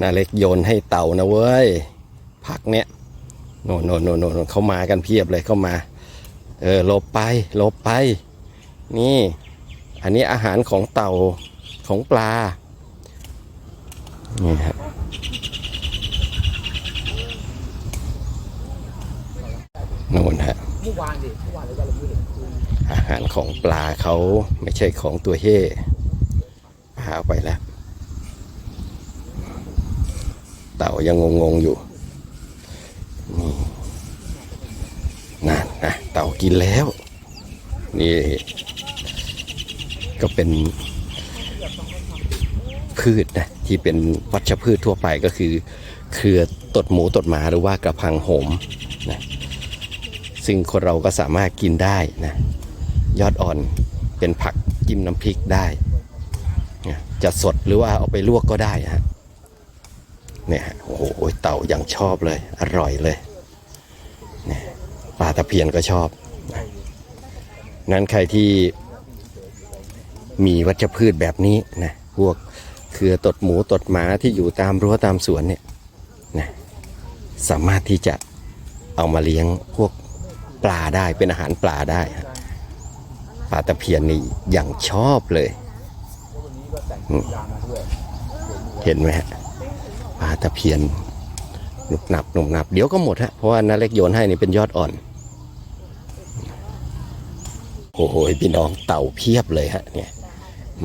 นาเล็กโยนให้เต่านะเว้ยผักเนี้ยโน่นโน่นโน่นโน่นเขามากันเพียบเลยเข้ามา เออลบไปลบไป นี่ อันนี้อาหารของเต่าของปลา นี่ครับโน่นฮะเมื่อวานดิเมื่อวานเลยก็เราไม่เห็นคืออาหารของปลาเขาไม่ใช่ของตัวเฮ่พาไปแล้ว เต่ายังงงๆอยู่นี่นั่นนะเต่ากินแล้ว นี่ ก็เป็นพืชนะที่เป็นวัชพืชทั่วไปก็คือ เครือตดหมูตดหมาหรือว่ากระพังโหมนะซึ่งคนเราก็สามารถกินได้นะยอดอ่อนเป็นผักจิ้มน้ำพริกได้นะจะสดหรือว่าเอาไปลวกก็ได้ฮะ เนี่ยฮะโอ้โหเต่าอย่างชอบเลย อร่อยเลยเนี่ยปลาตะเพียนก็ชอบนั้นใครที่มีวัชพืชแบบนี้นะพวกเครือตดหมูตดหมาที่อยู่ตามรั้วตามสวนเนี่ยนะสามารถที่จะเอามาเลี้ยงพวกปลาได้เป็นอาหารปลาได้ปลาตะเพียนนี่อย่างชอบเลย เห็นไหมฮะ ปลาตะเพียนหนุบหนับหนุบหนับ เดี๋ยวก็หมดฮะ เพราะว่านาเล็กโยนให้นี่เป็นยอดอ่อน โอ้โหพี่น้องเต่าเพียบเลยฮะเนี่ย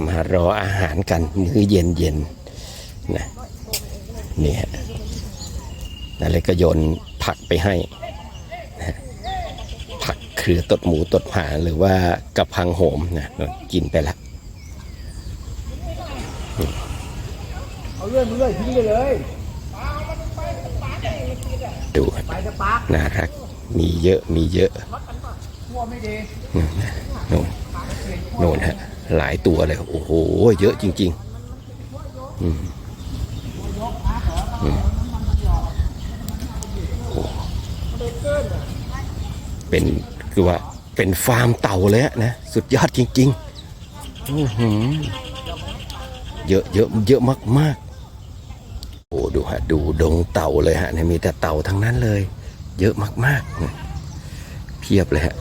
มารออาหารกันมื้อเย็นเย็นๆนะนี่ฮะนาเล็กก็โยนผักไปให้นะผักเครือตดหมูตดผาหรือว่ากระพังโหมนะกินไปละ เอาเลื่อยมาเลื่อยทิ้งไปเลยดูฮะไปจะปาร์กน่ารักมีเยอะมีเยอะทั่วไม่ดีโน่นโน่นฮะหลายตัวเลยโอ้โหเยอะจริงๆอืมอืมโอ้เป็นคือว่าเป็นฟาร์มเต่าเลยอะนะสุดยอดจริงๆอื้อหือเยอะเยอะเยอะมากๆโอ้ดู ฮะดูดงเต่าเลยฮะเนี่ยมีแต่เต่าทั้งนั้นเลย เยอะมากๆ เพียบเลยฮะ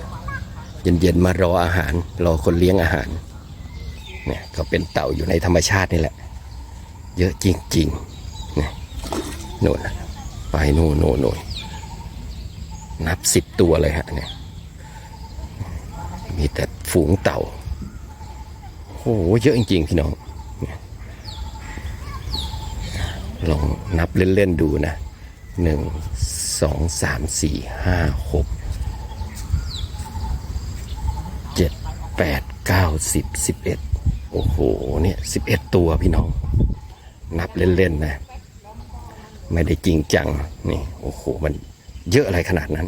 เย็นๆมารออาหาร รอคนเลี้ยงอาหารเนี่ยก็เป็นเต่าอยู่ในธรรมชาตินี่แหละ เยอะจริงๆเนี่ยโน่นไปโน่นโน่นโน่นนับสิบตัวเลยฮะเนี่ยมีแต่ฝูงเต่าโอ้โหเยอะจริงๆพี่น้องเนี่ย ลองนับเล่น ๆ ดูนะหนึ่งสองสามสี่ห้าหกเจ็ดแปดเก้าสิบสิบเอ็ดโอ้โหเนี่ยสิบเอ็ดตัวพี่น้อง นับเล่น ๆ นะ ไม่ได้จริงจัง นี่ โอ้โห มันเยอะอะไรขนาดนั้น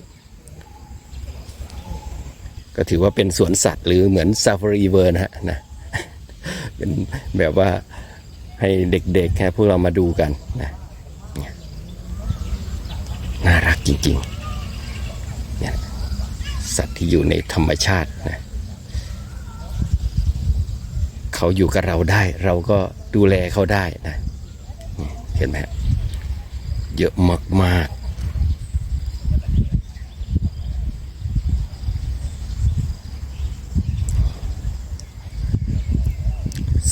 ก็ถือว่าเป็นสวนสัตว์หรือเหมือนซาฟารีเวอร์นะฮะนะ เป็นแบบว่า ให้เด็กๆแค่พวกเรามาดูกันนะน่ารักจริงๆเนี่ยสัตว์ที่อยู่ในธรรมชาตินะเขาอยู่กับเราได้ เราก็ดูแลเขาได้นะเห็นไหมเยอะมากๆ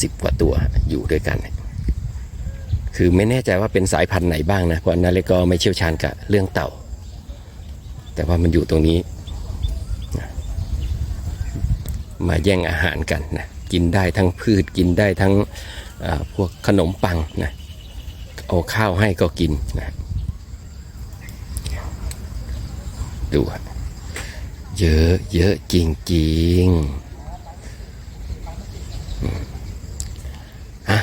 สิบกว่าตัวอยู่ด้วยกัน คือไม่แน่ใจว่าเป็นสายพันธุ์ไหนบ้างนะ เพราะนาเล็กก็ไม่เชี่ยวชาญกับเรื่องเต่า แต่ว่ามันอยู่ตรงนี้ มาแย่งอาหารกันนะ กินได้ทั้งพืชกินได้ทั้งพวกขนมปังนะ เอาข้าวให้ก็กินนะ ดู เยอะเยอะจริง ๆอืมอะ